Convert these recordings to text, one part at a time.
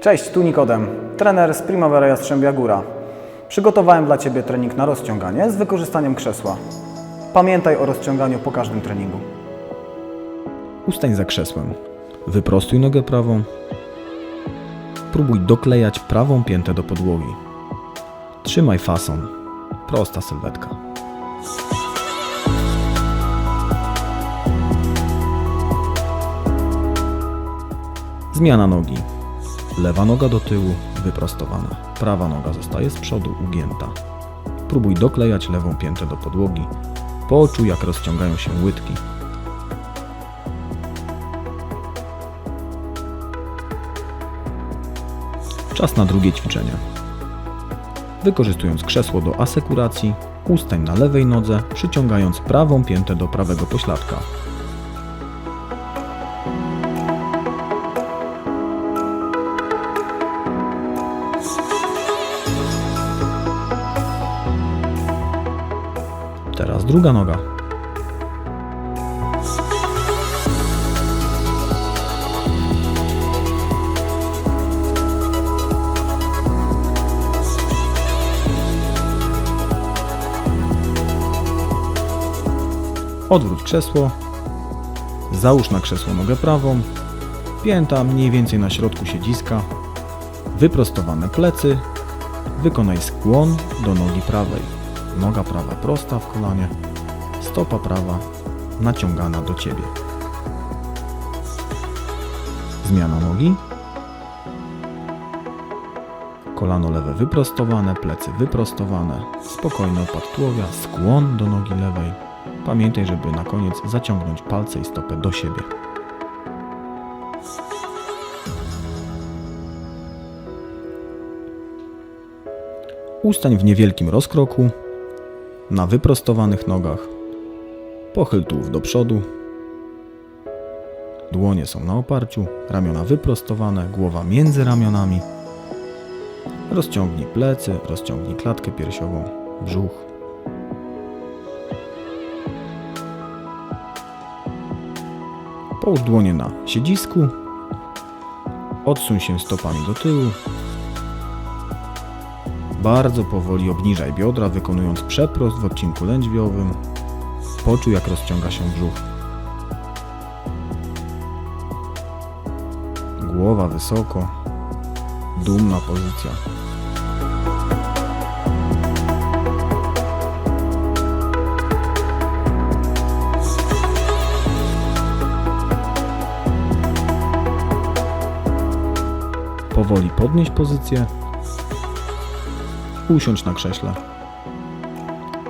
Cześć, tu Nikodem, trener z Primavera Jastrzębia Góra. Przygotowałem dla Ciebie trening na rozciąganie z wykorzystaniem krzesła. Pamiętaj o rozciąganiu po każdym treningu. Ustań za krzesłem. Wyprostuj nogę prawą. Próbuj doklejać prawą piętę do podłogi. Trzymaj fason. Prosta sylwetka. Zmiana nogi. Lewa noga do tyłu, wyprostowana. Prawa noga zostaje z przodu, ugięta. Próbuj doklejać lewą piętę do podłogi. Poczuj, jak rozciągają się łydki. Czas na drugie ćwiczenie. Wykorzystując krzesło do asekuracji, ustań na lewej nodze, przyciągając prawą piętę do prawego pośladka. Druga noga. Odwróć krzesło. Załóż na krzesło nogę prawą. Pięta mniej więcej na środku siedziska. Wyprostowane plecy. Wykonaj skłon do nogi prawej. Noga prawa prosta w kolanie. Stopa prawa naciągana do ciebie. Zmiana nogi. Kolano lewe wyprostowane, plecy wyprostowane. Spokojny opad tułowia, skłon do nogi lewej. Pamiętaj, żeby na koniec zaciągnąć palce i stopę do siebie. Ustań w niewielkim rozkroku, na wyprostowanych nogach. Pochyl tułów do przodu. Dłonie są na oparciu, ramiona wyprostowane, głowa między ramionami. Rozciągnij plecy, rozciągnij klatkę piersiową, brzuch. Połóż dłonie na siedzisku. Odsuń się stopami do tyłu. Bardzo powoli obniżaj biodra, wykonując przeprost w odcinku lędźwiowym. Poczuj, jak rozciąga się brzuch. Głowa wysoko. Dumna pozycja. Powoli podnieś pozycję. Usiądź na krześle.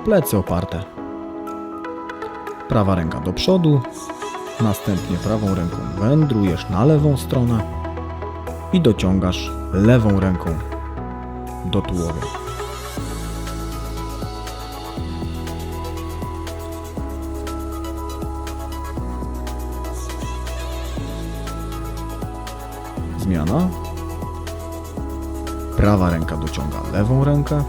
Plecy oparte. Prawa ręka do przodu. Następnie prawą ręką wędrujesz na lewą stronę i dociągasz lewą ręką do tułowia. Zmiana. Prawa ręka dociąga lewą rękę.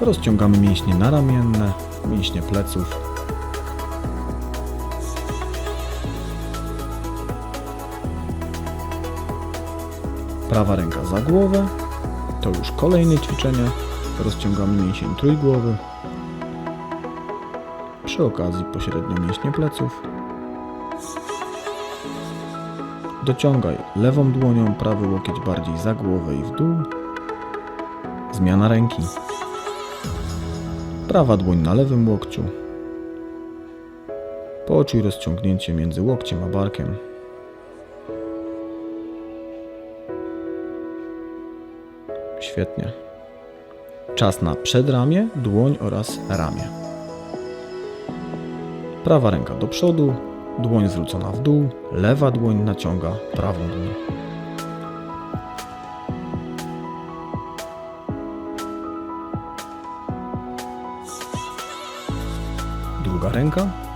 Rozciągamy mięśnie naramienne, mięśnie pleców. Prawa ręka za głowę. To już kolejne ćwiczenie. Rozciągamy mięsień trójgłowy. Przy okazji pośrednio mięśnie pleców. Dociągaj lewą dłonią prawy łokieć bardziej za głowę i w dół. Zmiana ręki. Prawa dłoń na lewym łokciu. Poczuj rozciągnięcie między łokciem a barkiem. Świetnie. Czas na przedramię, dłoń oraz ramię. Prawa ręka do przodu, dłoń zwrócona w dół, lewa dłoń naciąga prawą dłoń. Druga ręka.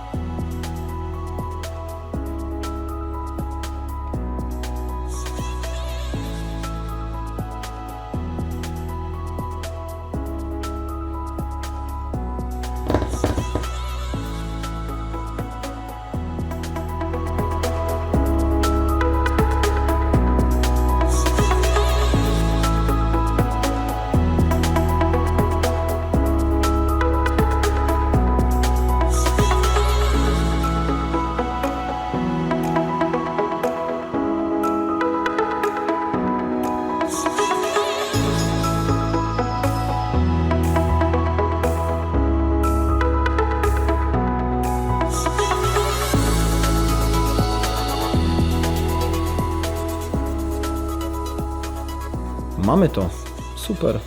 Mamy to. Super.